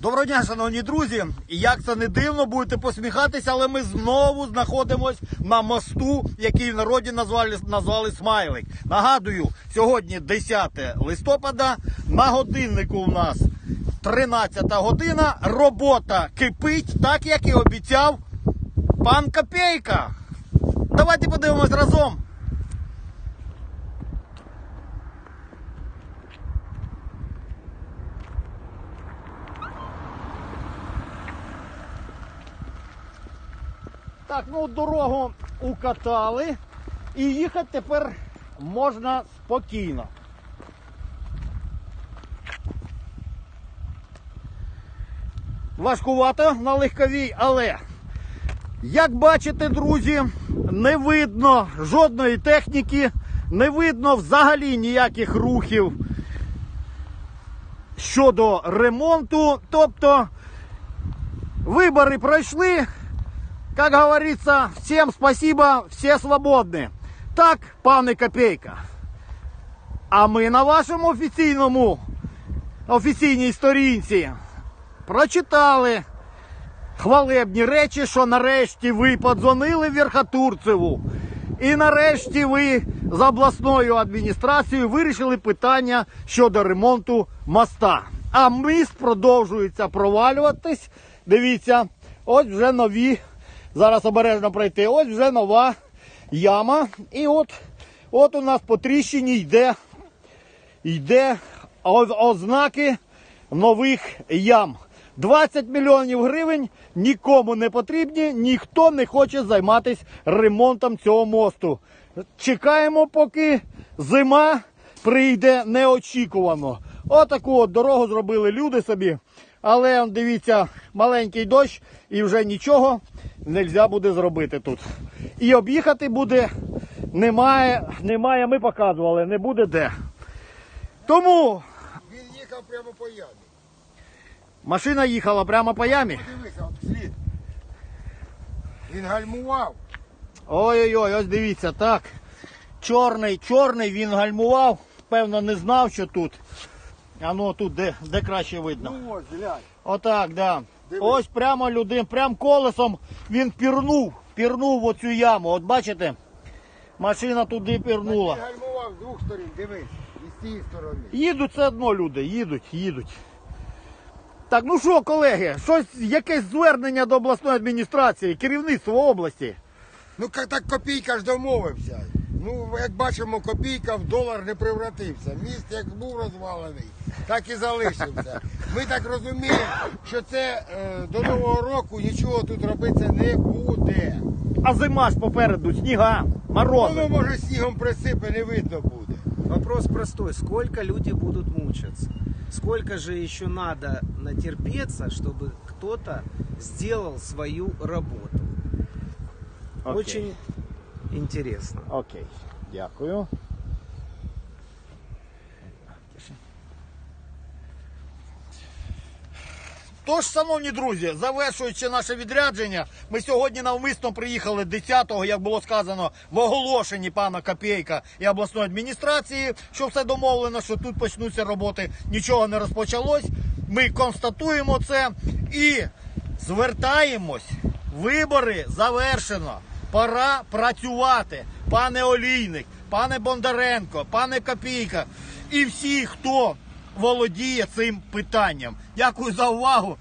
Доброго дня, шановні друзі. І як це не дивно, будете посміхатися, але ми знову знаходимось на мосту, який в народі назвали, назвали Смайлик. Нагадую, сьогодні 10 листопада. На годиннику у нас 13 година. Робота кипить, так як і обіцяв пан Копейка. Давайте подивимось разом. Так, ну дорогу укатали і їхати тепер можна спокійно. Важкувато на легковій, але як бачите, друзі, не видно жодної техніки, не видно взагалі ніяких рухів щодо ремонту. Тобто вибори пройшли, как говорится, всем спасибо, все свободні. Так, пане Копейка. А ми на вашому офіційному офіційній сторінці прочитали хвалебні речі, що нарешті ви подзвонили Верхотурцеву. І нарешті ви з обласною адміністрацією вирішили питання щодо ремонту моста. А міст продовжується провалюватись. Дивіться, ось вже нові. Зараз обережно пройти. Ось вже нова яма. І от, от у нас по тріщині йде, йде ознаки нових ям. 20 мільйонів гривень нікому не потрібні, ніхто не хоче займатися ремонтом цього мосту. Чекаємо, поки зима прийде неочікувано. Отаку от дорогу зробили люди собі. Але дивіться, маленький дощ і вже нічого не можна буде зробити тут. І об'їхати буде немає, немає, ми показували, не буде де. Тому Він їхав прямо по ямі. машина їхала прямо по ямі. Подивися, от слід. Він гальмував. Ой-ой-ой, ось дивіться, так. Чорний, чорний, він гальмував. Певно, не знав, що тут. А ну тут де, де краще видно. Ну ось, глянь. Отак, да. Дивись. Ось прямо людин, прям колесом він пірнув, пірнув оцю яму. От бачите? Машина туди пірнула. гальмував з двох сторін, дивись. І з цієї сторони. Їдуть все одно люди, їдуть, їдуть. Так, ну що, колеги, щось, якесь звернення до обласної адміністрації, керівництва області. Ну так копійка ж домовився. Ну, як бачимо, копійка в долар не превратився. Міст як був розвалений, так і залишився. Ми так розуміємо, що це е, до Нового року нічого тут робитися не буде. А зима ж попереду, сніга, морози. Воно може снігом присипе, не видно буде. Вопрос простой. Сколько люди будут мучаться? Сколько же еще надо натерпеться, чтобы кто-то сделал свою работу? Окей. Очень интересно. Окей, дякую. Тож, шановні друзі, завершуючи наше відрядження, ми сьогодні навмисно приїхали 10-го, як було сказано, в оголошенні пана Копейка і обласної адміністрації, що все домовлено, що тут почнуться роботи, нічого не розпочалось. Ми констатуємо це і звертаємось. Вибори завершено. Пора працювати. Пане Олійник, пане Бондаренко, пане Копійка і всі, хто володіє цим питанням. Дякую за увагу.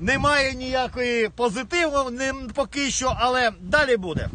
Немає ніякої позитиву не- поки що, але далі буде.